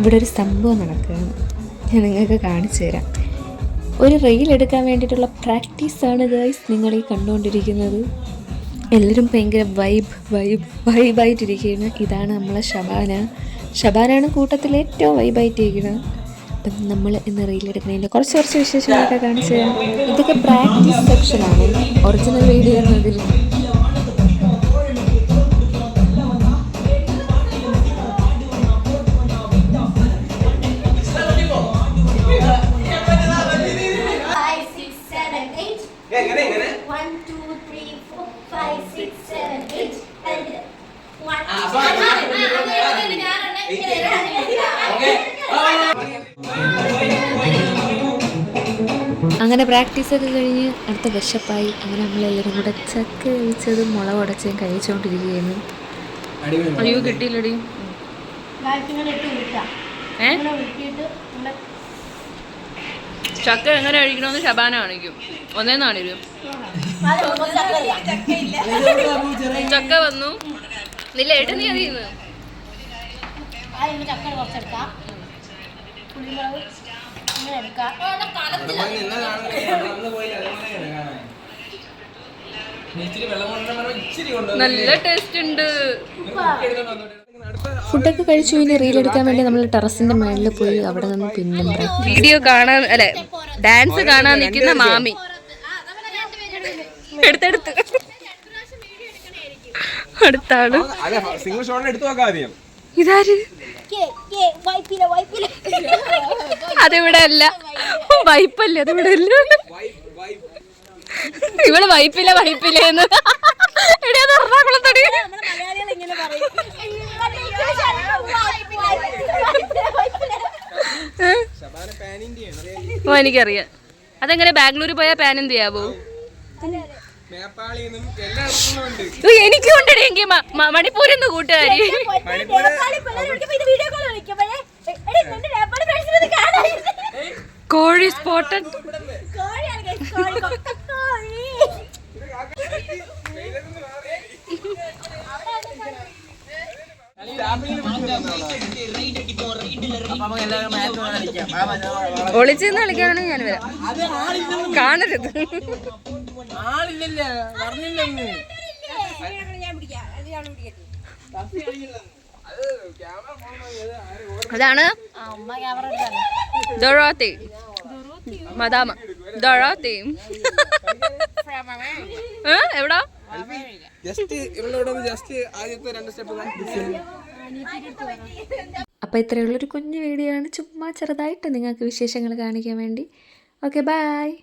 ഇവിടെ ഒരു സംഭവം നടക്കുകയാണ് ഞാൻ നിങ്ങൾക്ക് കാണിച്ചു തരാം. ഒരു റെയിൽ എടുക്കാൻ വേണ്ടിയിട്ടുള്ള പ്രാക്ടീസാണ് ഗൈസ് നിങ്ങൾ ഈ കണ്ടുകൊണ്ടിരിക്കുന്നത്. എല്ലാവരും ഭയങ്കര വൈബ് വൈബ് വൈബായിട്ടിരിക്കുകയാണ് ഇതാണ് നമ്മളെ ഷബാന. ഷബാനാണ് കൂട്ടത്തിൽ ഏറ്റവും വൈബായിട്ടിരിക്കുന്നത് അപ്പം നമ്മൾ ഇന്ന് റെയിൽ എടുക്കുന്നതിന്റെ കുറച്ച് കുറച്ച് വിശേഷങ്ങളൊക്കെ കാണിച്ചു തരാം. ഇതൊക്കെ പ്രാക്ടീസ് സെക്ഷനാണ്. ഒറിജിനൽ വീഡിയോ എന്നതിൽ ഇങ്ങനെ. എങ്ങനെ? അങ്ങനെ പ്രാക്ടീസൊക്കെ കഴിഞ്ഞ് അടുത്ത വിശപ്പായി. അങ്ങനെ നമ്മളെല്ലാവരും കൂടെ ചക്ക കഴിച്ചതും മുളക് ഉടച്ചും കഴിച്ചുകൊണ്ടിരിക്കുകയായിരുന്നു. അയ്യോ കിട്ടിയില്ലടി. ഏ? ചക്ക എങ്ങനെ കഴിക്കണമെന്ന് ശബാന കാണിക്കും. അത് കുറച്ച് ചക്ക വന്നു. നില്ല ഏട്ടൻ നീ അറിയുന്നു നല്ല ടേസ്റ്റ് ഉണ്ട്. ഫുഡൊക്കെ കഴിച്ചു ഇനി റീൽ എടുക്കാൻ വേണ്ടി നമ്മൾ ടെറസിന്റെ മേളിൽ പോയി അവിടെ നിന്ന് പിന്നെ വീഡിയോ കാണാൻ അല്ലെ? ഡാൻസ് കാണാൻ നിൽക്കുന്ന മാമി. എടുത്തെടുത്ത്. അടുത്താണ്. ആൾ അതെ സിംഗിൾ ഷോട്ട് എടുത്തു നോക്കാം ആദ്യം ഇതാര്? അതിവിടെ അല്ല. വൈപ്പല്ലേ അതിവിടെ അല്ല. ഇവിടെ വൈപ്പില്ല വൈപ്പില്ലേന്ന് എടി ഓ എനിക്കറിയാം. അതെങ്ങനെ ബാംഗ്ലൂർ പോയാൽ പാൻ എന്ത് ചെയ്യാവോ? എനിക്കും ഉണ്ടടി എങ്കിൽ മണിപ്പൂരിൽ നിന്ന് കൂട്ടുകാരി. കോഴി സ്പോട്ടഡ് ഒളിച്ചെന്ന് കളിക്കാനാണെങ്കിൽ ഞാൻ വരാം. കാണരുത്. അതാണ് ദൊറാത്തി. മദാമ. ദൊറാത്തി? എവിടാ? ജസ്റ്റ് ഇവളോട് ജസ്റ്റ് ആദ്യത്തെ രണ്ട് സ്റ്റെപ്പ് അപ്പോൾ ഇത്രയുള്ളൊരു കുഞ്ഞു വീഡിയോ ആണ് ചുമ്മാ ചെറുതായിട്ട് നിങ്ങൾക്ക് വിശേഷങ്ങൾ കാണിക്കാൻ വേണ്ടി. Okay bye